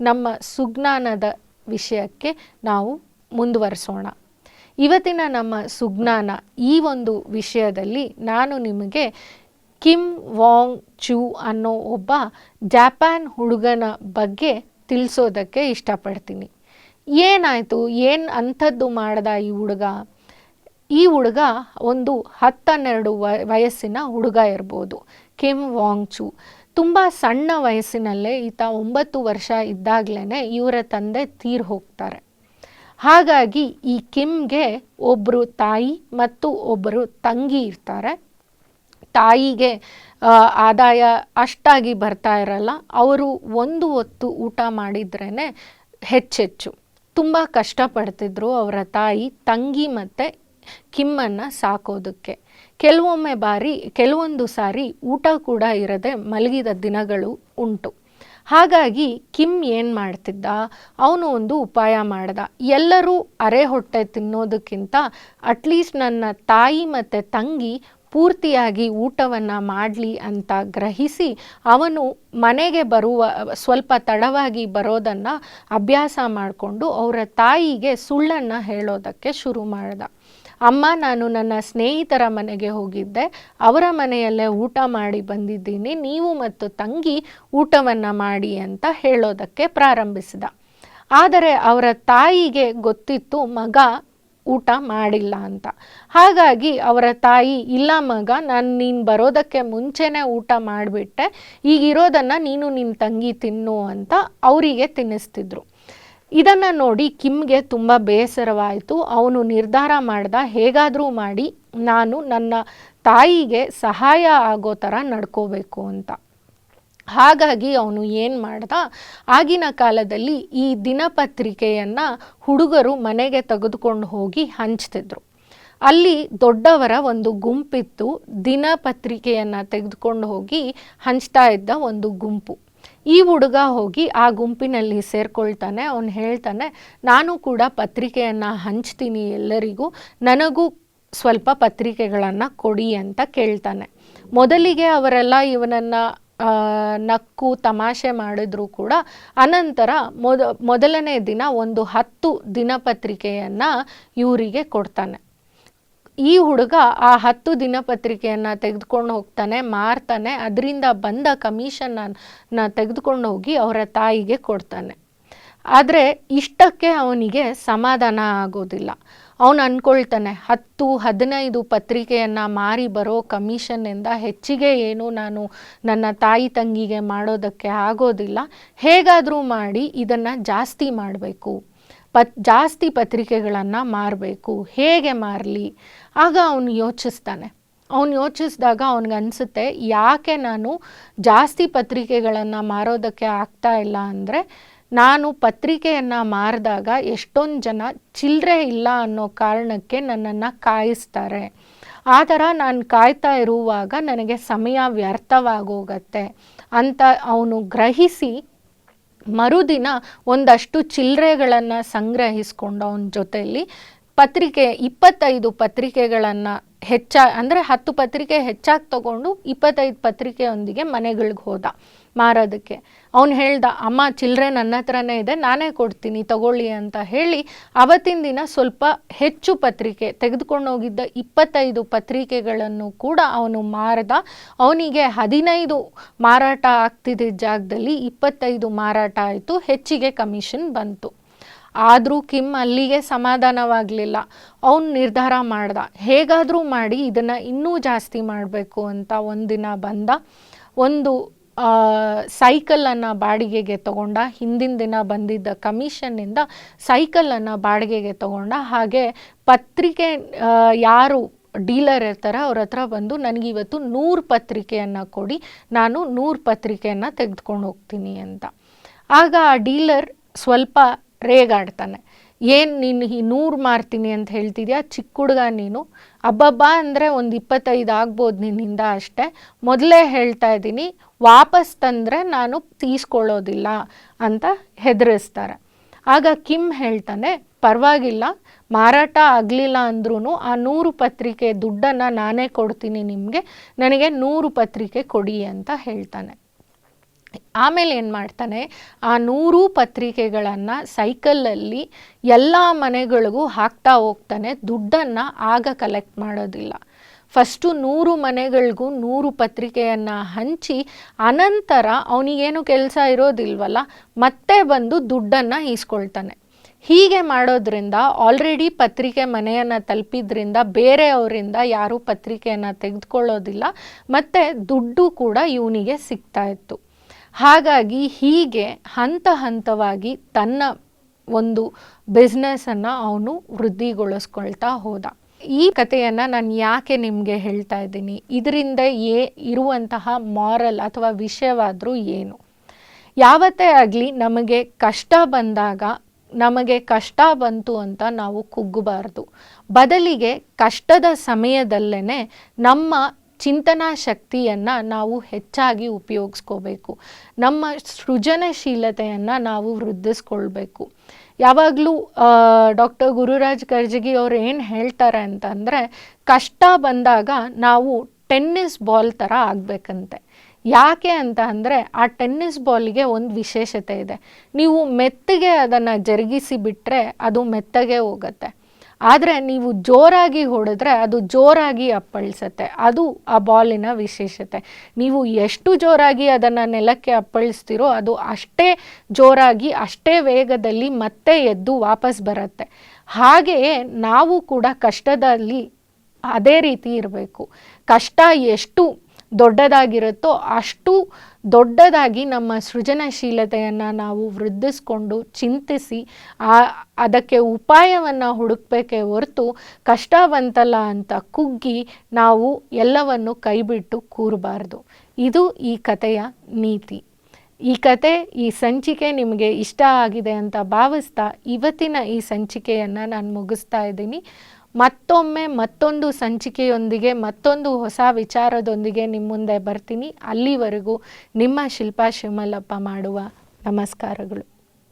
ನಮ್ಮ ಸುಜ್ಞಾನದ ವಿಷಯಕ್ಕೆ ನಾವು ಮುಂದುವರಿಸೋಣ. ಇವತ್ತಿನ ನಮ್ಮ ಸುಜ್ಞಾನ ಈ ಒಂದು ವಿಷಯದಲ್ಲಿ ನಾನು ನಿಮಗೆ ಕಿಮ್ ವಾಂಗ್ ಚು ಅನ್ನೋ ಒಬ್ಬ ಜಾಪಾನ್ ಹುಡುಗನ ಬಗ್ಗೆ ತಿಳಿಸೋದಕ್ಕೆ ಇಷ್ಟಪಡ್ತೀನಿ. ಏನಾಯಿತು? ಏನು ಅಂಥದ್ದು ಮಾಡ್ದ ಈ ಹುಡುಗ? ಈ ಹುಡುಗ ಒಂದು ಹತ್ತನ್ನೆರಡು ವಯಸ್ಸಿನ ಹುಡುಗ ಇರ್ಬೋದು, ಕಿಮ್ ವಾಂಗ್ ಚು. ತುಂಬ ಸಣ್ಣ ವಯಸ್ಸಿನಲ್ಲೇ ಈತ ಒಂಬತ್ತು ವರ್ಷ ಇದ್ದಾಗಲೇ ಇವರ ತಂದೆ ತೀರ್ ಹೋಗ್ತಾರೆ. ಹಾಗಾಗಿ ಈ ಕಿಮ್ಗೆ ಒಬ್ಬರು ತಾಯಿ ಮತ್ತು ಒಬ್ಬರು ತಂಗಿ ಇರ್ತಾರೆ. ತಾಯಿಗೆ ಆದಾಯ ಅಷ್ಟಾಗಿ ಬರ್ತಾ ಇರಲ್ಲ. ಅವರು ಒಂದು ಹೊತ್ತು ಊಟ ಮಾಡಿದ್ರೇ ಹೆಚ್ಚೆಚ್ಚು. ತುಂಬ ಕಷ್ಟಪಡ್ತಿದ್ರು ಅವರ ತಾಯಿ, ತಂಗಿ ಮತ್ತು ಕಿಮ್ಮನ್ನು ಸಾಕೋದಕ್ಕೆ. ಕೆಲವೊಮ್ಮೆ ಬಾರಿ, ಕೆಲವೊಂದು ಸಾರಿ ಊಟ ಕೂಡ ಇರದೆ ಮಲಗಿದ ದಿನಗಳು ಉಂಟು. ಹಾಗಾಗಿ ಕಿಮ್ ಏನು ಮಾಡ್ತಿದ್ದ? ಅವನು ಒಂದು ಉಪಾಯ ಮಾಡ್ದ. ಎಲ್ಲರೂ ಅರೆ ಹೊಟ್ಟೆ ತಿನ್ನೋದಕ್ಕಿಂತ ಅಟ್ಲೀಸ್ಟ್ ನನ್ನ ತಾಯಿ ಮತ್ತು ತಂಗಿ ಪೂರ್ತಿಯಾಗಿ ಊಟವನ್ನು ಮಾಡಲಿ ಅಂತ ಗ್ರಹಿಸಿ ಅವನು ಮನೆಗೆ ಬರುವ, ಸ್ವಲ್ಪ ತಡವಾಗಿ ಬರೋದನ್ನು ಅಭ್ಯಾಸ ಮಾಡಿಕೊಂಡು ಅವರ ತಾಯಿಗೆ ಸುಳ್ಳನ್ನು ಹೇಳೋದಕ್ಕೆ ಶುರು ಮಾಡ್ದ. ಅಮ್ಮ, ನಾನು ನನ್ನ ಸ್ನೇಹಿತರ ಮನೆಗೆ ಹೋಗಿದ್ದೆ. ಅವರ ಮನೆಯಲ್ಲೇ ಊಟ ಮಾಡಿ ಬಂದಿದ್ದೀನಿ. ನೀವು ಮತ್ತು ತಂಗಿ ಊಟವನ್ನು ಮಾಡಿ ಅಂತ ಹೇಳೋದಕ್ಕೆ ಪ್ರಾರಂಭಿಸಿದ. ಆದರೆ ಅವರ ತಾಯಿಗೆ ಗೊತ್ತಿತ್ತು ಮಗ ಊಟ ಮಾಡಿಲ್ಲ ಅಂತ. ಹಾಗಾಗಿ ಅವರ ತಾಯಿ, ಇಲ್ಲ ಮಗ, ನಾನು ನೀನು ಬರೋದಕ್ಕೆ ಮುಂಚೆನೇ ಊಟ ಮಾಡಿಬಿಟ್ಟೆ. ಈಗಿರೋದನ್ನು ನೀನು ನಿನ್ನ ತಂಗಿ ತಿನ್ನು ಅಂತ ಅವರಿಗೆ ತಿನ್ನಿಸ್ತಿದ್ರು. ಇದನ್ನು ನೋಡಿ ಕಿಮ್ಗೆ ತುಂಬ ಬೇಸರವಾಯಿತು. ಅವನು ನಿರ್ಧಾರ ಮಾಡ್ದ, ಹೇಗಾದರೂ ಮಾಡಿ, ನಾನು ನನ್ನ ತಾಯಿಗೆ ಸಹಾಯ ಆಗೋ ಥರ ನಡ್ಕೋಬೇಕು ಅಂತ. ಹಾಗಾಗಿ ಅವನು ಏನು ಮಾಡ್ದ, ಆಗಿನ ಕಾಲದಲ್ಲಿ ಈ ದಿನಪತ್ರಿಕೆಯನ್ನು ಹುಡುಗರು ಮನೆಗೆ ತೆಗೆದುಕೊಂಡು ಹೋಗಿ ಹಂಚ್ತಿದ್ರು. ಅಲ್ಲಿ ದೊಡ್ಡವರ ಒಂದು ಗುಂಪಿತ್ತು, ದಿನಪತ್ರಿಕೆಯನ್ನು ತೆಗೆದುಕೊಂಡು ಹೋಗಿ ಹಂಚ್ತಾ ಇದ್ದ ಒಂದು ಗುಂಪು. ಈ ಹುಡುಗ ಹೋಗಿ ಆ ಗುಂಪಿನಲ್ಲಿ ಸೇರ್ಕೊಳ್ತಾನೆ, ಅವನು ಹೇಳ್ತಾನೆ, ನಾನು ಕೂಡ ಪತ್ರಿಕೆಯನ್ನು ಹಂಚ್ತೀನಿ ಎಲ್ಲರಿಗೂ, ನನಗೂ ಸ್ವಲ್ಪ ಪತ್ರಿಕೆಗಳನ್ನು ಕೊಡಿ ಅಂತ ಕೇಳ್ತಾನೆ. ಮೊದಲಿಗೆ ಅವರೆಲ್ಲ ಇವನನ್ನು ನಕ್ಕು, ತಮಾಷೆ ಮಾಡಿದ್ರೂ ಕೂಡ ಅನಂತರ ಮೊದ, ಮೊದಲನೇ ದಿನ ಒಂದು ಹತ್ತು ದಿನಪತ್ರಿಕೆಯನ್ನು ಇವರಿಗೆ ಕೊಡ್ತಾನೆ. ಈ ಹುಡುಗ ಆ ಹತ್ತು ದಿನಪತ್ರಿಕೆಯನ್ನು ತೆಗೆದುಕೊಂಡು ಹೋಗ್ತಾನೆ, ಮಾರ್ತಾನೆ. ಅದರಿಂದ ಬಂದ ಕಮಿಷನ್ನ ತೆಗೆದುಕೊಂಡು ಹೋಗಿ ಅವರ ತಾಯಿಗೆ ಕೊಡ್ತಾನೆ. ಆದರೆ ಇಷ್ಟಕ್ಕೆ ಅವನಿಗೆ ಸಮಾಧಾನ ಆಗೋದಿಲ್ಲ. ಅವನು ಅಂದ್ಕೊಳ್ತಾನೆ ಹತ್ತು, ಹದಿನೈದು ಪತ್ರಿಕೆಯನ್ನು ಮಾರಿ ಬರೋ ಕಮಿಷನ್ನಿಂದ ಹೆಚ್ಚಿಗೆ ಏನು ನಾನು ನನ್ನ ತಾಯಿ ತಂಗಿಗೆ ಮಾಡೋದಕ್ಕೆ ಆಗೋದಿಲ್ಲ. ಹೇಗಾದರೂ ಮಾಡಿ ಇದನ್ನು ಜಾಸ್ತಿ ಮಾಡಬೇಕು. ಪತ್, ಜಾಸ್ತಿ ಪತ್ರಿಕೆಗಳನ್ನು ಮಾರಬೇಕು. ಹೇಗೆ ಮಾರಲಿ? ಆಗ ಅವನು ಯೋಚಿಸ್ತಾನೆ. ಅವನು ಯೋಚಿಸಿದಾಗ ಅವನಿಗನ್ಸುತ್ತೆ ಯಾಕೆ ನಾನು ಜಾಸ್ತಿ ಪತ್ರಿಕೆಗಳನ್ನು ಮಾರೋದಕ್ಕೆ ಆಗ್ತಾ ಇಲ್ಲ ಅಂದರೆ, ನಾನು ಪತ್ರಿಕೆಯನ್ನು ಮಾರಿದಾಗ ಎಷ್ಟೊಂದು ಜನ ಚಿಲ್ಲರೆ ಇಲ್ಲ ಅನ್ನೋ ಕಾರಣಕ್ಕೆ ನನ್ನನ್ನು ಕಾಯಿಸ್ತಾರೆ. ಆ ಥರ ನಾನು ಕಾಯ್ತಾ ಇರುವಾಗ ನನಗೆ ಸಮಯ ವ್ಯರ್ಥವಾಗೋಗತ್ತೆ ಅಂತ ಅವನು ಗ್ರಹಿಸಿ ಮರುದಿನ ಒಂದಷ್ಟು ಚಿಲ್ಲರೆಗಳನ್ನು ಸಂಗ್ರಹಿಸ್ಕೊಂಡು ಅವನ ಜೊತೆಯಲ್ಲಿ ಪತ್ರಿಕೆ, ಇಪ್ಪತ್ತೈದು ಪತ್ರಿಕೆಗಳನ್ನು ಹೆಚ್ಚ, ಅಂದರೆ ಹತ್ತು ಪತ್ರಿಕೆ ಹೆಚ್ಚಾಗಿ ತಗೊಂಡು ಇಪ್ಪತ್ತೈದು ಪತ್ರಿಕೆಯೊಂದಿಗೆ ಮನೆಗಳಿಗೆ ಹೋದ ಮಾರೋದಕ್ಕೆ. ಅವನು ಹೇಳ್ದ, ಅಮ್ಮ ಚಿಲ್ಲರೆ ನನ್ನ ಹತ್ರನೇ ಇದೆ, ನಾನೇ ಕೊಡ್ತೀನಿ, ತಗೊಳ್ಳಿ ಅಂತ ಹೇಳಿ ಅವತ್ತಿನ ದಿನ ಸ್ವಲ್ಪ ಹೆಚ್ಚು ಪತ್ರಿಕೆ, ತೆಗೆದುಕೊಂಡು ಹೋಗಿದ್ದ ಇಪ್ಪತ್ತೈದು ಪತ್ರಿಕೆಗಳನ್ನು ಕೂಡ ಅವನು ಮಾರದ. ಅವನಿಗೆ ಹದಿನೈದು ಮಾರಾಟ ಆಗ್ತಿದ್ದ ಜಾಗದಲ್ಲಿ ಇಪ್ಪತ್ತೈದು ಮಾರಾಟ ಆಯಿತು, ಹೆಚ್ಚಿಗೆ ಕಮಿಷನ್ ಬಂತು. ಆದರೂ ಕಿಮ್ ಅಲ್ಲಿಗೆ ಸಮಾಧಾನವಾಗಲಿಲ್ಲ. ಅವನು ನಿರ್ಧಾರ ಮಾಡ್ದ. ಹೇಗಾದರೂ ಮಾಡಿ ಇದನ್ನು ಇನ್ನೂ ಜಾಸ್ತಿ ಮಾಡಬೇಕು ಅಂತ ಒಂದಿನ ಬಂದ. ಒಂದು ಸೈಕಲನ್ನು ಬಾಡಿಗೆಗೆ ತಗೊಂಡ. ಹಿಂದಿನ ದಿನ ಬಂದಿದ್ದ ಕಮಿಷನ್ನಿಂದ ಸೈಕಲನ್ನು ಬಾಡಿಗೆಗೆ ತಗೊಂಡ. ಹಾಗೆ ಪತ್ರಿಕೆ ಯಾರು ಡೀಲರ್ ಇರ್ತಾರೆ ಅವ್ರ ಹತ್ರ ಬಂದು ನನಗಿವತ್ತು ನೂರು ಪತ್ರಿಕೆಯನ್ನು ಕೊಡಿ. ನಾನು ನೂರು ಪತ್ರಿಕೆಯನ್ನು ತೆಗೆದುಕೊಂಡು ಹೋಗ್ತೀನಿ ಅಂತ. ಆಗ ಆ ಡೀಲರ್ ಸ್ವಲ್ಪ ರೇಗಾಡ್ತಾನೆ. ಏನು ನೀನು ಈ ನೂರು ಮಾರ್ತೀನಿ ಅಂತ ಹೇಳ್ತಿದ್ಯಾ? ಚಿಕ್ಕ ಹುಡುಗ ನೀನು. ಅಬ್ಬಬ್ಬ ಅಂದರೆ ಒಂದು ಇಪ್ಪತ್ತೈದು ಆಗ್ಬೋದು ನಿನ್ನಿಂದ ಅಷ್ಟೇ. ಮೊದಲೇ ಹೇಳ್ತಾ ಇದ್ದೀನಿ, ವಾಪಸ್ ತಂದರೆ ನಾನು ತೀಸ್ಕೊಳ್ಳೋದಿಲ್ಲ ಅಂತ ಹೆದರಿಸ್ತಾರೆ. ಆಗ ಕಿಮ್ ಹೇಳ್ತಾನೆ, ಪರವಾಗಿಲ್ಲ, ಮಾರಾಟ ಆಗಲಿಲ್ಲ ಅಂದ್ರೂ ಆ ನೂರು ಪತ್ರಿಕೆ ದುಡ್ಡನ್ನು ನಾನೇ ಕೊಡ್ತೀನಿ ನಿಮಗೆ, ನನಗೆ ನೂರು ಪತ್ರಿಕೆ ಕೊಡಿ ಅಂತ ಹೇಳ್ತಾನೆ. ಆಮೇಲೆ ಏನು ಮಾಡ್ತಾನೆ? ಆ ನೂರು ಪತ್ರಿಕೆಗಳನ್ನು ಸೈಕಲಲ್ಲಿ ಎಲ್ಲ ಮನೆಗಳಿಗೂ ಹಾಕ್ತಾ ಹೋಗ್ತಾನೆ. ದುಡ್ಡನ್ನು ಆಗ ಕಲೆಕ್ಟ್ ಮಾಡೋದಿಲ್ಲ. ಫಸ್ಟು ನೂರು ಮನೆಗಳಿಗೂ ನೂರು ಪತ್ರಿಕೆಯನ್ನು ಹಂಚಿ, ಅನಂತರ ಅವನಿಗೇನು ಕೆಲಸ ಇರೋದಿಲ್ವಲ್ಲ, ಮತ್ತೆ ಬಂದು ದುಡ್ಡನ್ನು ಈಸ್ಕೊಳ್ತಾನೆ. ಹೀಗೆ ಮಾಡೋದ್ರಿಂದ ಆಲ್ರೆಡಿ ಪತ್ರಿಕೆ ಮನೆಯನ್ನು ತಲುಪಿದ್ರಿಂದ ಬೇರೆಯವರಿಂದ ಯಾರೂ ಪತ್ರಿಕೆಯನ್ನು ತೆಗೆದುಕೊಳ್ಳೋದಿಲ್ಲ. ಮತ್ತು ದುಡ್ಡು ಕೂಡ ಇವನಿಗೆ ಸಿಗ್ತಾ ಇತ್ತು. ಹಾಗಾಗಿ ಹೀಗೆ ಹಂತ ಹಂತವಾಗಿ ತನ್ನ ಒಂದು ಬಿಸ್ನೆಸ್ಸನ್ನು ಅವನು ವೃದ್ಧಿಗೊಳಿಸ್ಕೊಳ್ತಾ ಹೋದ. ಈ ಕಥೆಯನ್ನು ನಾನು ಯಾಕೆ ನಿಮಗೆ ಹೇಳ್ತಾ ಇದ್ದೀನಿ? ಇದರಿಂದ ಏ ಇರುವಂತಹ ಮಾರಲ್ ಅಥವಾ ವಿಷಯವಾದರೂ ಏನು? ಯಾವತ್ತೇ ಆಗಲಿ ನಮಗೆ ಕಷ್ಟ ಬಂದಾಗ, ನಮಗೆ ಕಷ್ಟ ಬಂತು ಅಂತ ನಾವು ಕುಗ್ಗಬಾರ್ದು. ಬದಲಿಗೆ ಕಷ್ಟದ ಸಮಯದಲ್ಲೇ ನಮ್ಮ ಚಿಂತನಾ ಶಕ್ತಿಯನ್ನು ನಾವು ಹೆಚ್ಚಾಗಿ ಉಪಯೋಗಿಸ್ಕೋಬೇಕು. ನಮ್ಮ ಸೃಜನಶೀಲತೆಯನ್ನು ನಾವು ವೃದ್ಧಿಸ್ಕೊಳ್ಬೇಕು. ಯಾವಾಗಲೂ ಡಾಕ್ಟರ್ ಗುರುರಾಜ್ ಕರ್ಜಗಿ ಅವ್ರು ಏನು ಹೇಳ್ತಾರೆ ಅಂತಂದರೆ, ಕಷ್ಟ ಬಂದಾಗ ನಾವು ಟೆನ್ನಿಸ್ ಬಾಲ್ ಥರ ಆಗಬೇಕಂತೆ. ಯಾಕೆ ಅಂತ ಅಂದರೆ, ಆ ಟೆನ್ನಿಸ್ ಬಾಲ್ಗೆ ಒಂದು ವಿಶೇಷತೆ ಇದೆ. ನೀವು ಮೆತ್ತಗೆ ಅದನ್ನು ಜರುಗಿಸಿ ಬಿಟ್ಟರೆ ಅದು ಮೆತ್ತಗೆ ಹೋಗುತ್ತೆ. ಆದರೆ ನೀವು ಜೋರಾಗಿ ಹೊಡೆದ್ರೆ ಅದು ಜೋರಾಗಿ ಅಪ್ಪಳಿಸುತ್ತೆ. ಅದು ಆ ಬಾಲಿನ ವಿಶೇಷತೆ. ನೀವು ಎಷ್ಟು ಜೋರಾಗಿ ಅದನ್ನು ನೆಲಕ್ಕೆ ಅಪ್ಪಳಿಸ್ತೀರೋ ಅದು ಅಷ್ಟೇ ಜೋರಾಗಿ, ಅಷ್ಟೇ ವೇಗದಲ್ಲಿ ಮತ್ತೆ ಎದ್ದು ವಾಪಸ್ ಬರುತ್ತೆ. ಹಾಗೆಯೇ ನಾವು ಕೂಡ ಕಷ್ಟದಲ್ಲಿ ಅದೇ ರೀತಿ ಇರಬೇಕು. ಕಷ್ಟ ಎಷ್ಟು ದೊಡ್ಡದಾಗಿರುತ್ತೋ ಅಷ್ಟು ದೊಡ್ಡದಾಗಿ ನಮ್ಮ ಸೃಜನಶೀಲತೆಯನ್ನು ನಾವು ವೃದ್ಧಿಸ್ಕೊಂಡು ಚಿಂತಿಸಿ ಆ, ಅದಕ್ಕೆ ಉಪಾಯವನ್ನು ಹುಡುಕಬೇಕೇ ಹೊರತು ಕಷ್ಟ ಬಂತಲ್ಲ ಅಂತ ಕುಗ್ಗಿ ನಾವು ಎಲ್ಲವನ್ನು ಕೈಬಿಟ್ಟು ಕೂರಬಾರ್ದು. ಇದು ಈ ಕಥೆಯ ನೀತಿ. ಈ ಕತೆ ಈ ಸಂಚಿಕೆ ನಿಮಗೆ ಇಷ್ಟ ಆಗಿದೆ ಅಂತ ಭಾವಿಸ್ತಾ ಇವತ್ತಿನ ಈ ಸಂಚಿಕೆಯನ್ನು ನಾನು ಮುಗಿಸ್ತಾ ಇದ್ದೀನಿ. ಮತ್ತೊಮ್ಮೆ ಮತ್ತೊಂದು ಸಂಚಿಕೆಯೊಂದಿಗೆ ಮತ್ತೊಂದು ಹೊಸ ವಿಚಾರದೊಂದಿಗೆ ನಿಮ್ಮ ಮುಂದೆ ಬರ್ತೀನಿ. ಅಲ್ಲಿವರೆಗೂ ನಿಮ್ಮ ಶಿಲ್ಪಾ ಶಿವಮಲ್ಲಪ್ಪ ಮಾಡುವ ನಮಸ್ಕಾರಗಳು.